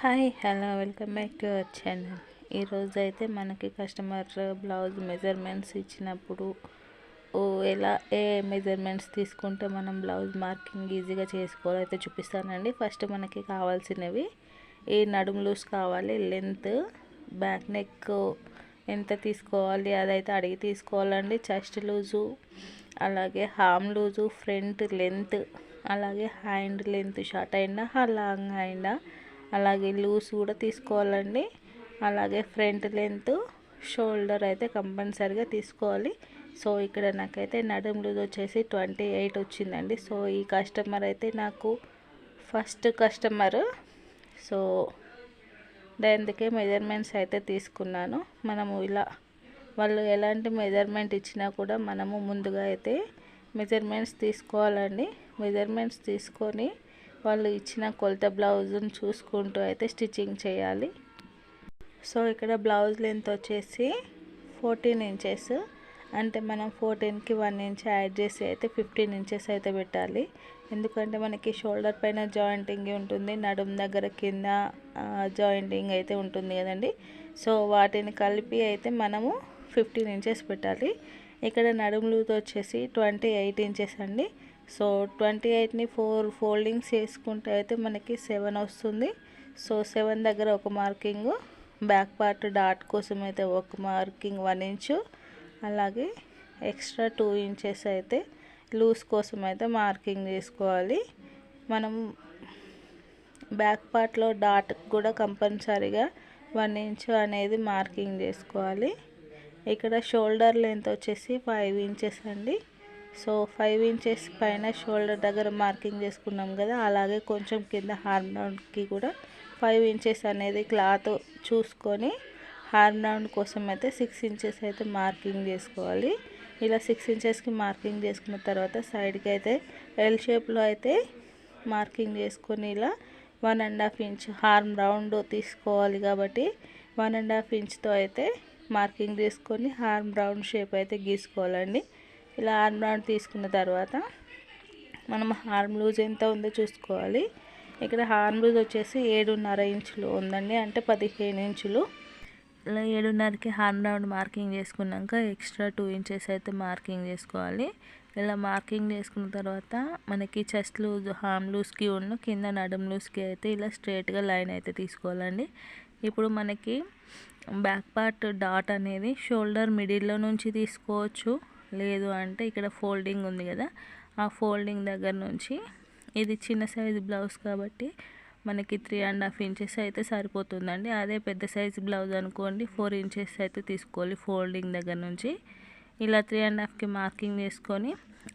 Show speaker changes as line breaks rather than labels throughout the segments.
Hi hello welcome back to our channel. ఈరోజు అయితే మనకి కస్టమర్ బ్లౌజ్ మెజర్మెంట్స్ ఇచ్చినప్పుడు ఓ ఎలా ఏ మెజర్మెంట్స్ తీసుకుంటే మనం బ్లౌజ్ మార్కింగ్ ఈజీగా చేసుకోవాలో అయితే చూపిస్తానండి. ఫస్ట్ మనకి కావాల్సినవి ఈ నడుము లూస్ కావాలి లెంత్ బ్యాక్ నెక్ ఎంత తీసుకోవాలి అదైతే అడిగి తీసుకోవాలండి. చెస్ట్ లూజు అలాగే హామ్ లూజు ఫ్రంట్ లెంత్ అలాగే హ్యాండ్ లెంత్ షార్ట్ అయినా లాంగ్ అయినా అలాగే లూస్ కూడా తీసుకోవాలండి. అలాగే ఫ్రంట్ లెంత్ షోల్డర్ అయితే కంపల్సరిగా తీసుకోవాలి. సో ఇక్కడ నాకైతే నడుము లూజ్ వచ్చేసి ట్వంటీ ఎయిట్ వచ్చిందండి. సో ఈ కస్టమర్ అయితే నాకు ఫస్ట్ కస్టమర్. సో దానికే మెజర్మెంట్స్ అయితే తీసుకున్నాను. మనము ఇలా వాళ్ళు ఎలాంటి మెజర్మెంట్ ఇచ్చినా కూడా మనము ముందుగా అయితే మెజర్మెంట్స్ తీసుకోవాలండి. మెజర్మెంట్స్ తీసుకొని వాళ్ళు ఇచ్చిన కొలత బ్లౌజ్ని చూసుకుంటూ అయితే స్టిచ్చింగ్ చేయాలి. సో ఇక్కడ బ్లౌజ్ లెంత్ వచ్చేసి ఫోర్టీన్ ఇంచెస్. అంటే మనం ఫోర్టీన్కి వన్ ఇంచ్ యాడ్ చేసి అయితే ఫిఫ్టీన్ ఇంచెస్ అయితే పెట్టాలి. ఎందుకంటే మనకి షోల్డర్ పైన జాయింటింగ్ ఉంటుంది నడుము దగ్గర కింద జాయింటింగ్ అయితే ఉంటుంది కదండి. సో వాటిని కలిపి అయితే మనము ఫిఫ్టీన్ ఇంచెస్ పెట్టాలి. ఇక్కడ నడుములుతో వచ్చేసి ట్వంటీ ఎయిట్ ఇంచెస్ అండి. సో ట్వంటీ ఎయిట్ని ఫోర్ ఫోల్డింగ్స్ వేసుకుంటే అయితే మనకి సెవెన్ వస్తుంది. సో సెవెన్ దగ్గర ఒక మార్కింగ్ బ్యాక్ పార్ట్ డాట్ కోసం అయితే ఒక మార్కింగ్ వన్ ఇంచు అలాగే ఎక్స్ట్రా టూ ఇంచెస్ అయితే లూజ్ కోసం అయితే మార్కింగ్ చేసుకోవాలి. మనం బ్యాక్ పార్ట్లో డాట్ కూడా కంపల్సరీగా వన్ ఇంచ్ అనేది మార్కింగ్ చేసుకోవాలి. ఇక్కడ షోల్డర్ లెంత్ వచ్చేసి ఫైవ్ ఇంచెస్ అండి. సో ఫైవ్ ఇంచెస్ పైన షోల్డర్ దగ్గర మార్కింగ్ చేసుకున్నాం కదా అలాగే కొంచెం కింద హార్మ్ రౌండ్కి కూడా ఫైవ్ ఇంచెస్ అనేది క్లాత్ చూసుకొని హార్మ్ రౌండ్ కోసం అయితే సిక్స్ ఇంచెస్ అయితే మార్కింగ్ చేసుకోవాలి. ఇలా సిక్స్ ఇంచెస్కి మార్కింగ్ చేసుకున్న తర్వాత సైడ్కి అయితే ఎల్ షేప్లో అయితే మార్కింగ్ చేసుకొని ఇలా one and half inch arm round తీసుకోవాలి కాబట్టి వన్ అండ్ హాఫ్ ఇంచ్తో అయితే మార్కింగ్ చేసుకొని హార్మ్ రౌండ్ షేప్ అయితే గీసుకోవాలండి. ఇలా హార్మ్ రౌండ్ తీసుకున్న తర్వాత మనం హార్మ్ లూజ్ ఎంత ఉందో చూసుకోవాలి. ఇక్కడ హార్మ్ లూజ్ వచ్చేసి ఏడున్నర ఇంచులు ఉందండి. అంటే పదిహేను ఇంచులు. ఇలా ఏడున్నరకి హార్మ్ రౌండ్ మార్కింగ్ చేసుకున్నాక ఎక్స్ట్రా టూ ఇంచెస్ అయితే మార్కింగ్ చేసుకోవాలి. ఇలా మార్కింగ్ చేసుకున్న తర్వాత మనకి చెస్ట్ లూజ్ హార్మ్ లూజ్కి ఉన్న కింద నడుం లూజ్కి అయితే ఇలా స్ట్రేట్గా లైన్ అయితే తీసుకోవాలండి. ఇప్పుడు మనకి బ్యాక్ పార్ట్ డాట్ అనేది షోల్డర్ మిడిల్లో నుంచి తీసుకోవచ్చు. లేదు అంటే ఇక్కడ ఫోల్డింగ్ ఉంది కదా. ఆ ఫోల్డింగ్ దగ్గర నుంచి ఇది చిన్న సైజు బ్లౌజ్ కాబట్టి మనకి త్రీ అండ్ హాఫ్ ఇంచెస్ అయితే సరిపోతుందండి. అదే పెద్ద సైజు బ్లౌజ్ అనుకోండి ఫోర్ ఇంచెస్ అయితే తీసుకోవాలి ఫోల్డింగ్ దగ్గర నుంచి. ఇలా త్రీ అండ్ హాఫ్కి మార్కింగ్ చేసుకొని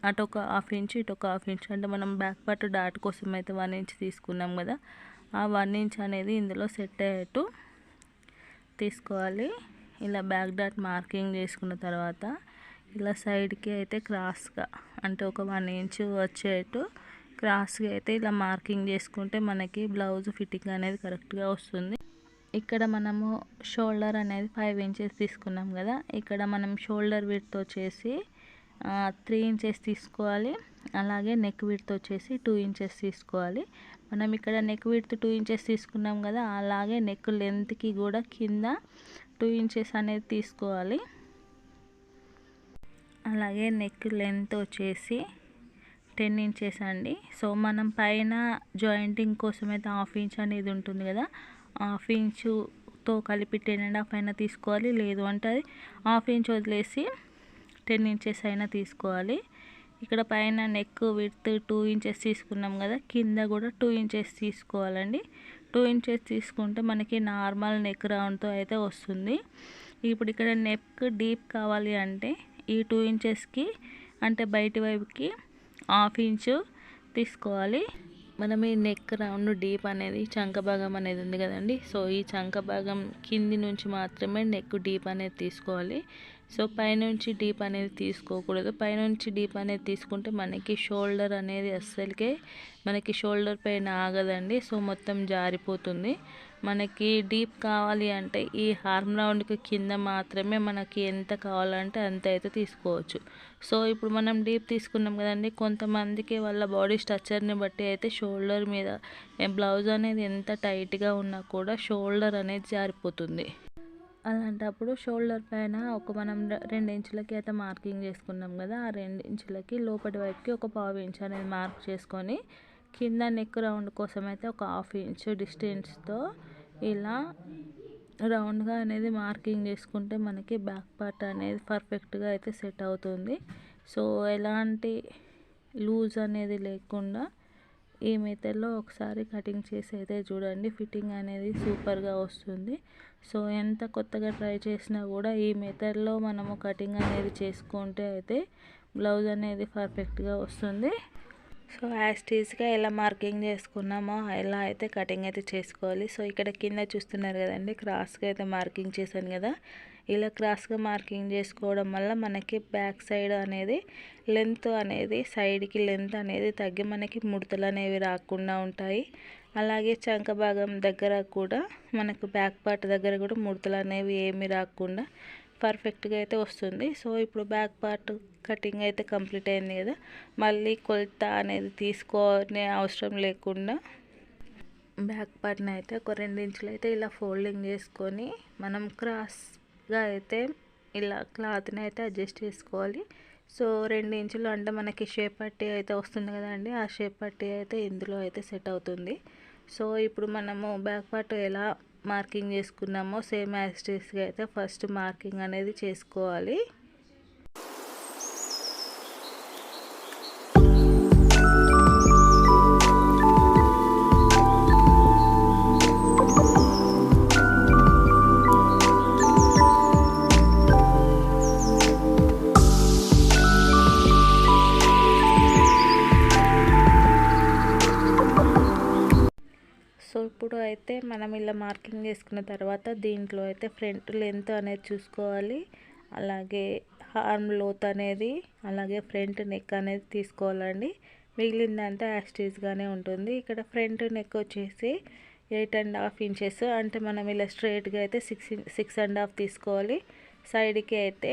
అటు ఒక హాఫ్ ఇంచ్ ఇటు ఒక హాఫ్ ఇంచ్ అంటే మనం బ్యాక్ పార్ట్ డాట్ కోసం అయితే వన్ ఇంచ్ తీసుకున్నాం కదా. ఆ వన్ ఇంచ్ అనేది ఇందులో సెట్ అయ్యేట్టు తీసుకోవాలి. ఇలా బ్యాక్ డాట్ మార్కింగ్ చేసుకున్న తర్వాత ఇలా సైడ్కి అయితే క్రాస్గా అంటే ఒక వన్ ఇంచ్ వచ్చేట్టు క్రాస్గా అయితే ఇలా మార్కింగ్ చేసుకుంటే మనకి బ్లౌజ్ ఫిట్టింగ్ అనేది కరెక్ట్గా వస్తుంది. ఇక్కడ మనము షోల్డర్ అనేది ఫైవ్ ఇంచెస్ తీసుకున్నాం కదా ఇక్కడ మనం షోల్డర్ విడ్త్ వచ్చేసి త్రీ ఇంచెస్ తీసుకోవాలి అలాగే నెక్ విడ్త్ వచ్చేసి టూ ఇంచెస్ తీసుకోవాలి. మనం ఇక్కడ నెక్ విడ్త్ టూ ఇంచెస్ తీసుకున్నాం కదా అలాగే నెక్ లెంత్కి కూడా కింద టూ ఇంచెస్ అనేది తీసుకోవాలి. అలాగే నెక్ లెంత్ వచ్చేసి టెన్ ఇంచెస్ అండి. సో మనం పైన జాయింటింగ్ కోసం అయితే హాఫ్ ఇంచ్ అనేది ఉంటుంది కదా. హాఫ్ ఇంచుతో కలిపి టెన్ అండ్ హాఫ్ అయినా తీసుకోవాలి. లేదు అంటే అది హాఫ్ ఇంచ్ వదిలేసి టెన్ ఇంచెస్ అయినా తీసుకోవాలి. ఇక్కడ పైన నెక్ విత్ టూ ఇంచెస్ తీసుకున్నాం కదా. కింద కూడా టూ ఇంచెస్ తీసుకోవాలండి. టూ ఇంచెస్ తీసుకుంటే మనకి నార్మల్ నెక్ రౌండ్తో అయితే వస్తుంది. ఇప్పుడు ఇక్కడ నెక్ డీప్ కావాలి అంటే ఈ టూ ఇంచెస్కి అంటే బయటి వైపుకి హాఫ్ ఇంచు తీసుకోవాలి. మనం ఈ నెక్ రౌండ్ డీప్ అనేది చంక భాగం అనేది ఉంది కదండి. సో ఈ చంక భాగం కింది నుంచి మాత్రమే నెక్ డీప్ అనేది తీసుకోవాలి. సో పైనుంచి డీప్ అనేది తీసుకోకూడదు. పైనుంచి డీప్ అనేది తీసుకుంటే మనకి షోల్డర్ అనేది అస్సలకే మనకి షోల్డర్ పైన ఆగదండి. సో మొత్తం జారిపోతుంది. మనకి డీప్ కావాలి అంటే ఈ హార్మ్ రౌండ్కి కింద మాత్రమే మనకి ఎంత కావాలంటే అంత అయితే తీసుకోవచ్చు. సో ఇప్పుడు మనం డీప్ తీసుకున్నాం కదండి కొంతమందికి వాళ్ళ బాడీ స్ట్రక్చర్ని బట్టి అయితే షోల్డర్ మీద బ్లౌజ్ అనేది ఎంత టైట్గా ఉన్నా కూడా షోల్డర్ అనేది జారిపోతుంది. అలాంటప్పుడు షోల్డర్ పైన ఒక మనం రెండు ఇంచులకి అయితే మార్కింగ్ చేసుకున్నాం కదా ఆ రెండు ఇంచులకి లోపటి వైపుకి ఒక పావు ఇంచ్ అనేది మార్క్ చేసుకొని కింద నెక్ రౌండ్ కోసం అయితే ఒక హాఫ్ ఇంచ్ డిస్టెన్స్తో ఇలా రౌండ్గా అనేది మార్కింగ్ చేసుకుంటే మనకి బ్యాక్ పార్ట్ అనేది పర్ఫెక్ట్గా అయితే సెట్ అవుతుంది. సో ఎలాంటి లూజ్ అనేది లేకుండా ఈ మెథడ్లో ఒకసారి కటింగ్ చేసి అయితే చూడండి. ఫిట్టింగ్ అనేది సూపర్గా వస్తుంది. సో ఎంత కొత్తగా ట్రై చేసినా కూడా ఈ మెథడ్లో మనము కటింగ్ అనేది చేసుకుంటే అయితే బ్లౌజ్ అనేది పర్ఫెక్ట్గా వస్తుంది. సో యాస్టీస్గా ఎలా మార్కింగ్ చేసుకున్నామో ఎలా అయితే కటింగ్ అయితే చేసుకోవాలి. సో ఇక్కడ కింద చూస్తున్నారు కదండి క్రాస్గా అయితే మార్కింగ్ చేశాను కదా. ఇలా క్రాస్గా మార్కింగ్ చేసుకోవడం వల్ల మనకి బ్యాక్ సైడ్ అనేది లెంత్ అనేది సైడ్కి లెంత్ అనేది తగ్గి మనకి ముడతలు అనేవి రాకుండా ఉంటాయి. అలాగే చంక భాగం దగ్గర కూడా మనకు బ్యాక్ పార్ట్ దగ్గర కూడా ముడతలు అనేవి ఏమి రాకుండా పర్ఫెక్ట్గా అయితే వస్తుంది. సో ఇప్పుడు బ్యాక్ పార్ట్ కటింగ్ అయితే కంప్లీట్ అయింది కదా. మళ్ళీ కొలత అనేది తీసుకోనే అవసరం లేకుండా బ్యాక్ పార్ట్ని అయితే ఒక రెండు ఇంచులు అయితే ఇలా ఫోల్డింగ్ చేసుకొని మనం క్రాస్గా అయితే ఇలా క్లాత్ని అయితే అడ్జస్ట్ చేసుకోవాలి. సో రెండు ఇంచులు అంటే మనకి షేప్ పట్టి అయితే వస్తుంది కదండి. ఆ షేప్ పట్టి అయితే ఇందులో అయితే సెట్ అవుతుంది. సో ఇప్పుడు మనము బ్యాక్ పార్ట్ ఎలా మార్కింగ్ చేసుకున్నామో సేమ్ యాస్టీస్గా అయితే ఫస్ట్ మార్కింగ్ అనేది చేసుకోవాలి. మార్కింగ్ చేసుకున్న తర్వాత దీంట్లో అయితే ఫ్రంట్ లెంత్ అనేది చూసుకోవాలి. అలాగే హార్మ్ లోత్ అనేది అలాగే ఫ్రంట్ నెక్ అనేది తీసుకోవాలండి. మిగిలిందంతా యాస్టీజ్గానే ఉంటుంది. ఇక్కడ ఫ్రంట్ నెక్ వచ్చేసి ఎయిట్ అండ్ హాఫ్ ఇంచెస్. అంటే మనం ఇలా స్ట్రైట్గా అయితే సిక్స్ సిక్స్ అండ్ హాఫ్ తీసుకోవాలి. సైడ్కి అయితే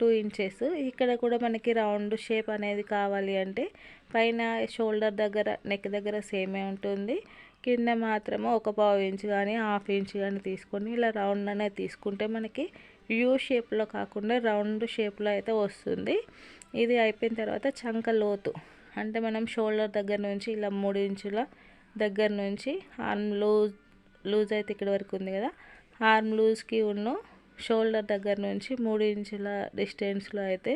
టూ ఇంచెస్. ఇక్కడ కూడా మనకి రౌండ్ షేప్ అనేది కావాలి అంటే పైన షోల్డర్ దగ్గర నెక్ దగ్గర సేమే ఉంటుంది. కింద మాత్రము ఒక పావు ఇంచ్ కానీ హాఫ్ ఇంచ్ కానీ తీసుకొని ఇలా రౌండ్ అనేది తీసుకుంటే మనకి యూ షేప్లో కాకుండా రౌండ్ షేప్లో అయితే వస్తుంది. ఇది అయిపోయిన తర్వాత చంక లోతు. అంటే మనం షోల్డర్ దగ్గర నుంచి ఇలా మూడు ఇంచుల దగ్గర నుంచి ఆర్మ్ లూజ్ లూజ్ అయితే ఇక్కడ వరకు ఉంది కదా ఆర్మ్ లూజ్కి ఉన్న షోల్డర్ దగ్గర నుంచి మూడు ఇంచుల డిస్టెన్స్లో అయితే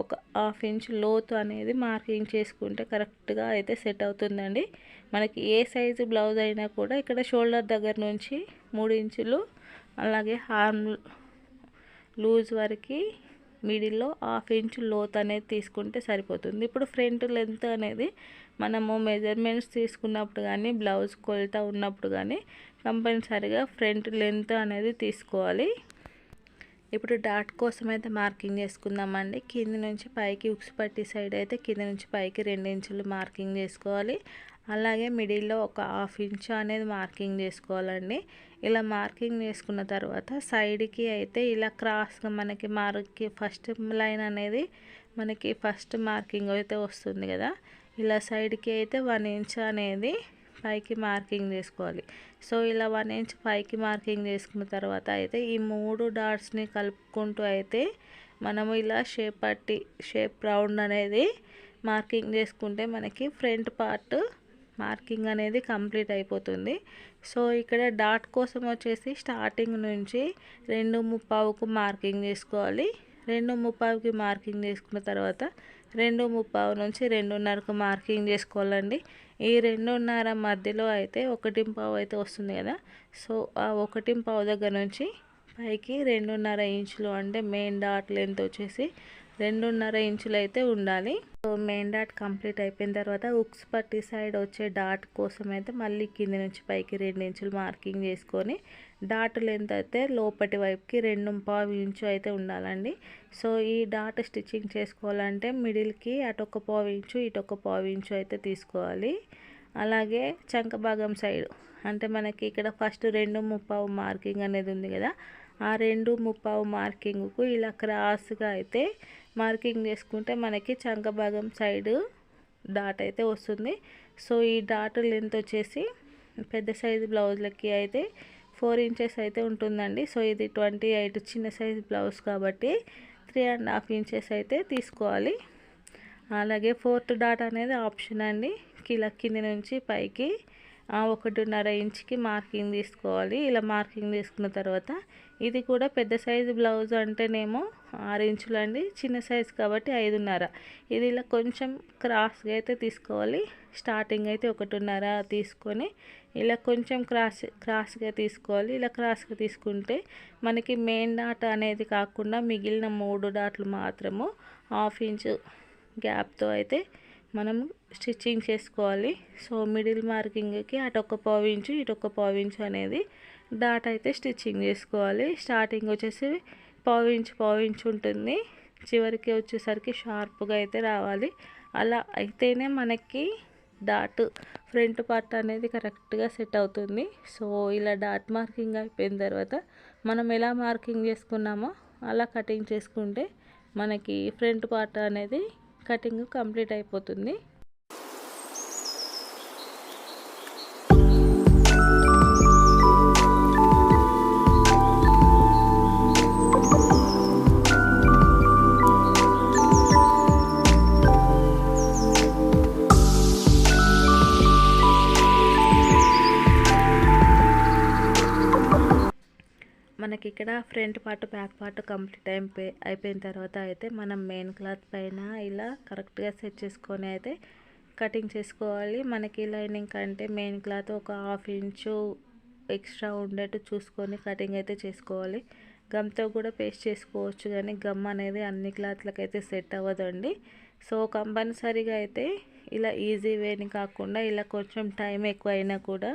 ఒక హాఫ్ ఇంచ్ లోతు అనేది మార్కింగ్ చేసుకుంటే కరెక్ట్గా అయితే సెట్ అవుతుందండి. మనకి ఏ సైజు బ్లౌజ్ అయినా కూడా ఇక్కడ షోల్డర్ దగ్గర నుంచి మూడు ఇంచులు అలాగే హార్మ్ లూజ్ వరకు మిడిల్లో హాఫ్ ఇంచ్ లోత్ అనేది తీసుకుంటే సరిపోతుంది. ఇప్పుడు ఫ్రంట్ లెంత్ అనేది మనము మెజర్మెంట్స్ తీసుకున్నప్పుడు కానీ బ్లౌజ్ కొలత ఉన్నప్పుడు కానీ కంపల్సరిగా ఫ్రంట్ లెంత్ అనేది తీసుకోవాలి. ఇప్పుడు డాట్ కోసం అయితే మార్కింగ్ చేసుకుందామండి. కింద నుంచి పైకి ఉక్స్ పట్టి సైడ్ అయితే కింద నుంచి పైకి రెండు ఇంచులు మార్కింగ్ చేసుకోవాలి. అలాగే మిడిల్లో ఒక హాఫ్ ఇంచ్ అనేది మార్కింగ్ చేసుకోవాలండి. ఇలా మార్కింగ్ చేసుకున్న తర్వాత సైడ్కి అయితే ఇలా క్రాస్గా మనకి మార్కి ఫస్ట్ లైన్ అనేది మనకి ఫస్ట్ మార్కింగ్ అయితే వస్తుంది కదా. ఇలా సైడ్కి అయితే వన్ ఇంచ్ అనేది పైకి మార్కింగ్ చేసుకోవాలి. సో ఇలా వన్ ఇంచ్ పైకి మార్కింగ్ చేసుకున్న తర్వాత అయితే ఈ మూడు డాట్స్ని కలుపుకుంటూ అయితే మనము ఇలా షేప్ పట్టి షేప్ రౌండ్ అనేది మార్కింగ్ చేసుకుంటే మనకి ఫ్రంట్ పార్ట్ మార్కింగ్ అనేది కంప్లీట్ అయిపోతుంది. సో ఇక్కడ డాట్ కోసం వచ్చేసి స్టార్టింగ్ నుంచి రెండు ముప్పావుకు మార్కింగ్ చేసుకోవాలి రెండు ముప్పావుకి మార్కింగ్ చేసుకున్న తర్వాత రెండు ముప్పావు నుంచి రెండున్నరకు మార్కింగ్ చేసుకోవాలండి ఈ రెండున్నర మధ్యలో అయితే ఒకటి పావు అయితే వస్తుంది కదా. సో ఆ ఒకటి పావు దగ్గర నుంచి పైకి రెండున్నర ఇంచులు అంటే మెయిన్ డాట్ లెంత్ వచ్చేసి రెండున్నర ఇంచులు అయితే ఉండాలి. సో మెయిన్ డాట్ కంప్లీట్ అయిపోయిన తర్వాత ఉక్స్ పట్టి సైడ్ వచ్చే డాట్ కోసం అయితే మళ్ళీ కింది నుంచి పైకి రెండు ఇంచులు మార్కింగ్ చేసుకొని డాట్ లెంత్ అయితే లోపటి వైపుకి రెండు పావు ఇంచు అయితే ఉండాలండి. సో ఈ డాట్ స్టిచ్చింగ్ చేసుకోవాలంటే మిడిల్కి అటు ఒక పావు ఇంచు ఇటొక పావు ఇంచు అయితే తీసుకోవాలి. అలాగే చంక భాగం సైడ్ అంటే మనకి ఇక్కడ ఫస్ట్ రెండు ముప్పావు మార్కింగ్ అనేది ఉంది కదా ఆ రెండు ముప్పావు మార్కింగ్కు ఇలా క్రాస్గా అయితే మార్కింగ్ చేసుకుంటే మనకి చంక భాగం సైడ్ డాట్ అయితే వస్తుంది. సో ఈ డాట్ లెంత్ వచ్చేసి పెద్ద సైజు బ్లౌజ్లకి అయితే ఫోర్ ఇంచెస్ అయితే ఉంటుందండి. సో ఇది ట్వంటీ ఎయిట్ చిన్న సైజు బ్లౌజ్ కాబట్టి త్రీ అండ్ హాఫ్ ఇంచెస్ అయితే తీసుకోవాలి. అలాగే ఫోర్త్ డాట్ అనేది ఆప్షన్ అండి. కిలా కింది నుంచి పైకి ఒకటిన్నర ఇంచుకి మార్కింగ్ తీసుకోవాలి. ఇలా మార్కింగ్ తీసుకున్న తర్వాత ఇది కూడా పెద్ద సైజు బ్లౌజ్ అంటేనేమో ఆరు ఇంచులు అండి. చిన్న సైజు కాబట్టి ఐదున్నర. ఇది ఇలా కొంచెం క్రాస్గా అయితే తీసుకోవాలి. స్టార్టింగ్ అయితే ఒకటిన్నర తీసుకొని ఇలా కొంచెం క్రాస్ క్రాస్గా తీసుకోవాలి. ఇలా క్రాస్గా తీసుకుంటే మనకి మెయిన్ డాట్ అనేది కాకుండా మిగిలిన మూడు డాట్లు మాత్రము హాఫ్ ఇంచు గ్యాప్తో అయితే మనం స్టిచ్చింగ్ చేసుకోవాలి. సో మిడిల్ మార్కింగ్కి అటు ఒక పావు ఇంచు ఇటు ఒక పావు ఇంచు అనేది డాట్ అయితే స్టిచ్చింగ్ చేసుకోవాలి. స్టార్టింగ్ వచ్చేసి పావు ఇంచు పావు ఇంచు ఉంటుంది. చివరికి వచ్చేసరికి షార్ప్గా అయితే రావాలి. అలా అయితేనే మనకి డాట్ ఫ్రంట్ పార్ట్ అనేది కరెక్ట్గా సెట్ అవుతుంది. సో ఇలా డాట్ మార్కింగ్ అయిపోయిన తర్వాత మనం ఎలా మార్కింగ్ చేసుకున్నామో అలా కటింగ్ చేసుకుంటే మనకి ఫ్రంట్ పార్ట్ అనేది కటింగ్ కంప్లీట్ అయిపోతుంది. మనకి ఇక్కడ front part back part complete అయిపోయి అయిపోయిన తర్వాత అయితే మనం మెయిన్ క్లాత్ పైన ఇలా కరెక్ట్గా సెట్ చేసుకొని అయితే కటింగ్ చేసుకోవాలి. మనకి లైనింగ్ కంటే మెయిన్ క్లాత్ ఒక హాఫ్ ఇంచు ఎక్స్ట్రా ఉండేట్టు చూసుకొని కటింగ్ అయితే చేసుకోవాలి. గమ్తో కూడా పేస్ట్ చేసుకోవచ్చు కానీ గమ్ అనేది అన్ని క్లాత్లకు అయితే సెట్ అవ్వదండి. సో కంపల్సరీగా అయితే ఇలా ఈజీ వేని కాకుండా ఇలా కొంచెం టైం ఎక్కువ అయినా కూడా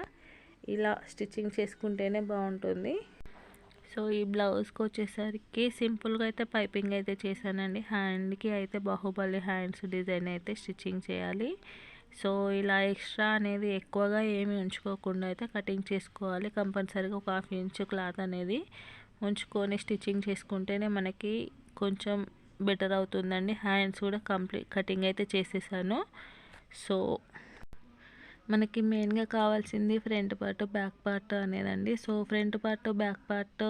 ఇలా స్టిచ్చింగ్ చేసుకుంటేనే బాగుంటుంది. సో ఈ బ్లౌజ్కి వచ్చేసరికి సింపుల్గా అయితే పైపింగ్ అయితే చేశానండి. హ్యాండ్కి అయితే బాహుబలి హ్యాండ్స్ డిజైన్ అయితే స్టిచ్చింగ్ చేయాలి. సో ఇలా ఎక్స్ట్రా అనేది ఎక్కువగా ఏమి ఉంచుకోకుండా అయితే కటింగ్ చేసుకోవాలి. కంపల్సరీగా ఒక హాఫ్ ఇంచ్ క్లాత్ అనేది ఉంచుకొని స్టిచ్చింగ్ చేసుకుంటేనే మనకి కొంచెం బెటర్ అవుతుందండి. హ్యాండ్స్ కూడా కంప్లీట్ కటింగ్ అయితే చేసేసాను. సో మనకి మెయిన్గా కావాల్సింది front part back part అనేదండి. So front part back part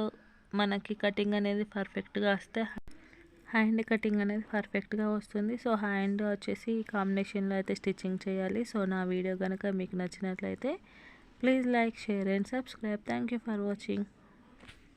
మనకి కటింగ్ అనేది పర్ఫెక్ట్గా వస్తే హ్యాండ్ కటింగ్ అనేది పర్ఫెక్ట్గా వస్తుంది. సో హ్యాండ్ వచ్చేసి కాంబినేషన్లో అయితే స్టిచ్చింగ్ చేయాలి. సో నా వీడియో కనుక మీకు నచ్చినట్లయితే please like share and subscribe thank you for watching